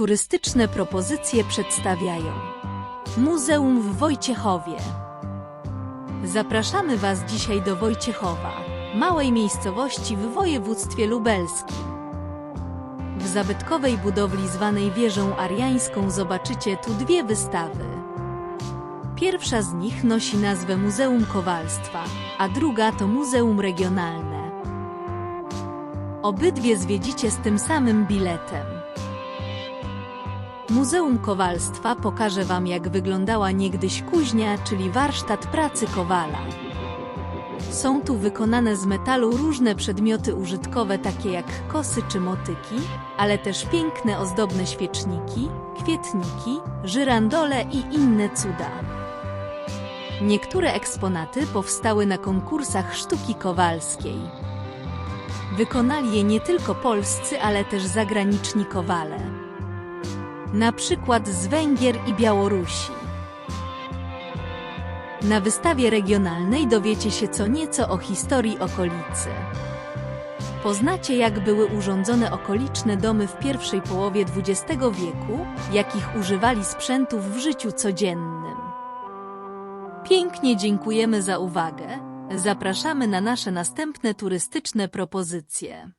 Turystyczne propozycje przedstawiają Muzeum w Wojciechowie. Zapraszamy Was dzisiaj do Wojciechowa, małej miejscowości w województwie lubelskim. W zabytkowej budowli zwanej wieżą ariańską zobaczycie tu dwie wystawy. Pierwsza z nich nosi nazwę Muzeum Kowalstwa, a druga to Muzeum Regionalne. Obydwie zwiedzicie z tym samym biletem. Muzeum Kowalstwa pokaże Wam, jak wyglądała niegdyś kuźnia, czyli warsztat pracy kowala. Są tu wykonane z metalu różne przedmioty użytkowe, takie jak kosy czy motyki, ale też piękne ozdobne świeczniki, kwietniki, żyrandole i inne cuda. Niektóre eksponaty powstały na konkursach sztuki kowalskiej. Wykonali je nie tylko polscy, ale też zagraniczni kowale. Na przykład z Węgier i Białorusi. Na wystawie regionalnej dowiecie się co nieco o historii okolicy. Poznacie, jak były urządzone okoliczne domy w pierwszej połowie XX wieku, jakich używali sprzętów w życiu codziennym. Pięknie dziękujemy za uwagę. Zapraszamy na nasze następne turystyczne propozycje.